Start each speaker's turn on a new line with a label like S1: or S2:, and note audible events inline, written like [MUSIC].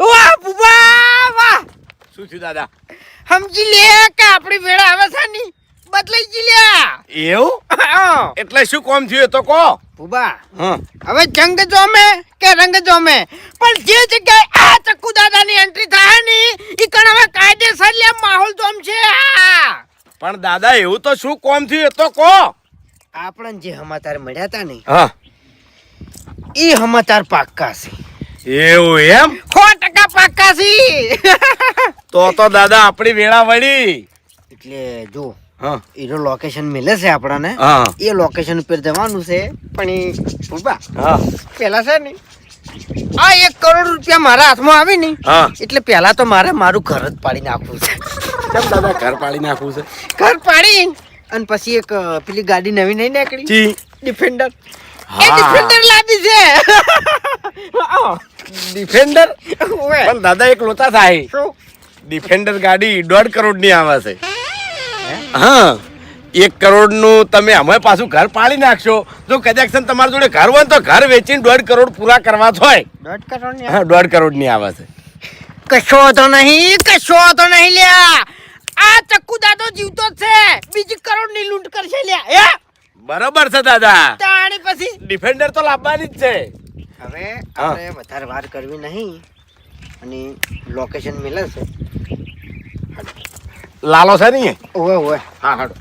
S1: વાહ બુબા વાહ
S2: શું થયું દાદા
S1: સમજી લે કે આપણી વેળા આવે છે ની બદલાઈ ગઈ લ્યા
S2: એવું એટલે શું કોમ થયું તો કહો
S1: બુબા હવે જંગ જોમે કે રંગ જોમે પણ જે જગ્યાએ આ ચક્કુ દાદાની એન્ટ્રી થાય ને એ કણ હવે કાયદેસર લે માહોલ જોમ છે
S2: પણ દાદા એવું તો શું કોમ થયું એ તો કહો.
S1: આપણને જે સમાચાર મળ્યા હતા ને
S2: હા.
S1: ઈ સમાચાર પાક્કા છે.
S2: એવું એમ?
S1: સો ટકા પાક્કા છે.
S2: તો તો દાદા આપણી વેળા વળી.
S1: એટલે જો એનું લોકેશન મિલે છે આપણને. એ લોકેશન ઉપર જવાનું છે પણ બુબા પેલા છે ને આ એક કરોડ રૂપિયા મારા હાથમાં આવી ને એટલે પેલા તો મારે મારું ઘર જ પાડી નાખવું છે.
S2: કેમ દાદા ઘર પાડી નાખવું છે?
S1: ઘર પાડી અને પછી એક પેલી ગાડી નવી નહીં નીકળી. ડિફેન્ડર એ ડિફેન્ડર લાવી છે.
S2: ડિફેન્ડર [LAUGHS] પણ દાદા એક લોચા થાય. ડિફેન્ડર ગાડી દોઢ કરોડની આવે છે. હા? એક કરોડનું તમે અમે પાછું ઘર પાડી નાખશો. જો કદાચ તમારા જોડે ઘર હોય ને તો ઘર વેચીને દોઢ કરોડ પૂરા કરવા હોય.
S1: દોઢ કરોડની
S2: હા દોઢ કરોડની આવે છે.
S1: કશો તો નહીં કશો તો નહીં લ્યા. આ ચક્કુ દાદો જીવતો જ છે. બીજી કરોડની લૂંટ કરશે લ્યા. હે?
S2: બરોબર છે દાદા.
S1: તાણી પછી?
S2: ડિફેન્ડર તો લાવવાની જ છે.
S1: હવે
S2: હા.
S1: આપણે વધારે વાર કરવી નહીં અને લોકેશન મિલે છે
S2: લાલો છે નહીં
S1: ઓવે ઓવે.
S2: હા હાડો